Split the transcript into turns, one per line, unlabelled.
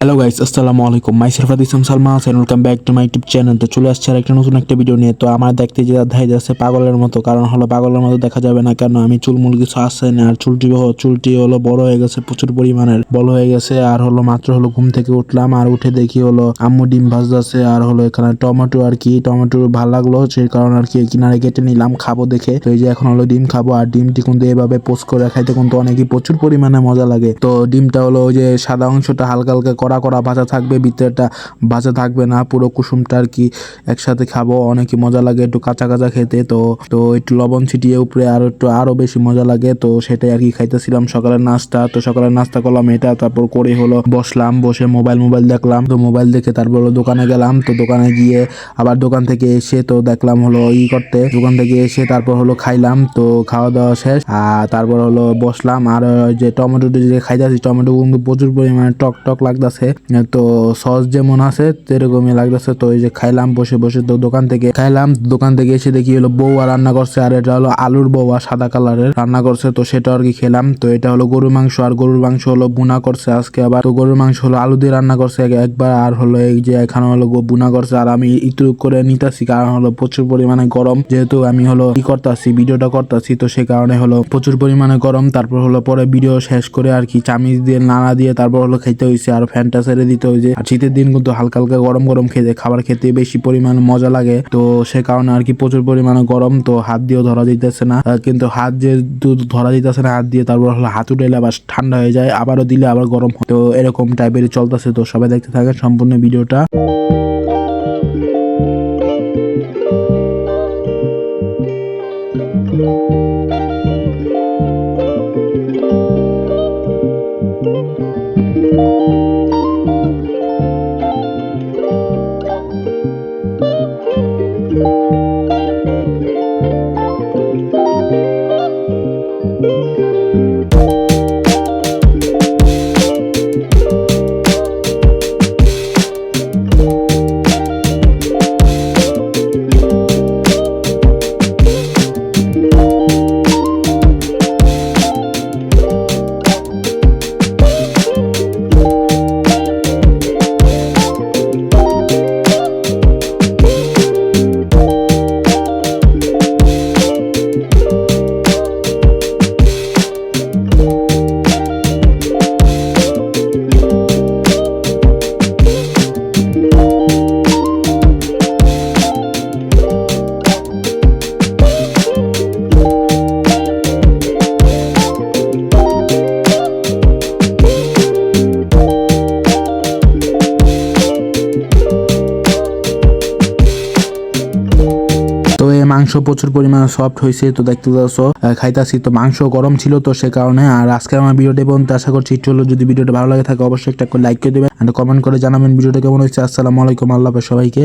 Hello guys আসসালামু আলাইকুম। My সেরফাত Islam Salma Hasan welcome back to my YouTube channel তো চলে আসছে আর একটা নতুন একটা ভিডিও নিয়ে। তো আমার দেখতে যে দেখা যাচ্ছে পাগলের মতো, কারণ হলো পাগলের মতো দেখা যাবে না। কেন? আমি চুলমুল কিছু আসছে না? আর চুলটি চুলটি হলো বড় হয়ে গেছে, প্রচুর পরিমাণের। বড় হয়ে গেছে, আর হলো মাত্র হলো ঘুম থেকে উঠলাম। আর উঠে দেখি হলো আম্মু ডিম ভাজতেছে, আর হলো এখানে টমেটো আর কি। টমেটো ভালো লাগল, সেই কারণ আর কি কিনারে কেটে নিলাম খাব দেখে। তো এই যে এখন হলো ডিম খাব, আর ডিমটি কিন্তু এভাবে পোস্ট করে খাইতে কিন্তু অনেকই প্রচুর পরিমাণে মজা লাগে। তো ডিমটা হলো ওই যে সাদা অংশটা হালকা হালকা কড়া কড়া ভাজা থাকবে ভিতরেটা ভাজা থাকবে না, পুরো কুসুমটা আর কি একসাথে খাব, অনেকই মজা লাগে, একটু কাঁচা কাঁচা খেতে, তো তো একটু লবণ ছিটিয়ে উপরে আরও একটু আরও বেশি মজা লাগে, তো সেটাই আর কি খাইতেছিলাম সকালের নাস্তা, তো সকালের নাস্তা করলাম এটা, তারপর করে হলো বসলাম, বসে মোবাইল মোবাইল দেখলাম, তো মোবাইল দেখে তারপর হলো দোকানে গেলাম, তো দোকানে গিয়ে আবার দোকান থেকে এসে তো দেখলাম হলো ই করতে, দোকান থেকে এসে তারপর হলো খাইলাম, তো খাওয়া দাওয়া শেষ, আর তারপর হলো বসলাম, আর যে টমেটো যে খাইতেছি, টমেটো কিন্তু প্রচুর পরিমাণে টক টক লাগতেছে। তো সস যেমন আছে, সেরকমই লাগতেছে। তো এই যে খাইলাম, বসে বসে তো দোকান থেকে খাইলাম। দোকান থেকে এসে দেখি হলো বউয়া রান্না করছে, আর এটা হলো আলুর বউয়া সাদা কালারের রান্না করছে। তো সেটা আর কি খেলাম। তো এটা হলো গরুর মাংস, আর গরুর মাংস হলো বুনা করছে আজকে আবার। তো গরুর মাংস হলো আলু দিয়ে রান্না করছে একবার, আর হলো এই যে এখানে হলো বুনা করছে। আর আমি একটু করে নিতেছি, কারণ হলো প্রচুর পরিমাণে গরম। যেহেতু আমি হলো ই করতেছি, ভিডিওটা করতেছি, তো সে কারণে হলো প্রচুর পরিমাণে গরম। তারপর হলো পরে ভিডিও শেষ করে আর কি চামিচ দিয়ে নাড়া দিয়ে তারপর হলো খেতে হয়েছে আর ফ্যানটা ছেড়ে দিতে হয়েছে আর শীতের দিন কিন্তু হালকা হালকা গরম গরম খেতে, খাবার খেতে বেশি পরিমাণ মজা লাগে। তো সে কারণে আর কি প্রচুর পরিমাণে গরম, তো হাত দিয়েও ধরা দিতেছে না। কিন্তু হাত যেহেতু ধরা দিতেছে না, হাত দিয়ে তারপর হলো হাত উঠাইলে আবার ঠান্ডা হয়ে যায়, আবারও দিলে আবার গরম হয়। তো এরকম টাইপের চলতেছে, তো সবাই দেখতে থাকেন সম্পূর্ণ ভিডিওটা। তো এই মাংস প্রচুর পরিমাণে সফট হয়েছে তো দেখতে পাচ্ছ খাইতেছি। তো মাংস গরম ছিল তো সে কারণে, আর আজকে আমার ভিডিওটা পর্যন্ত। আশা করছি একটু হলো যদি ভিডিওটা ভালো লাগে থাকে, অবশ্যই একটা লাইক করে দেবেন। আর কমেন্ট করে জানাবেন ভিডিওটা কেমন হয়েছে আসসালামু আলাইকুম, আল্লাহ সবাইকে।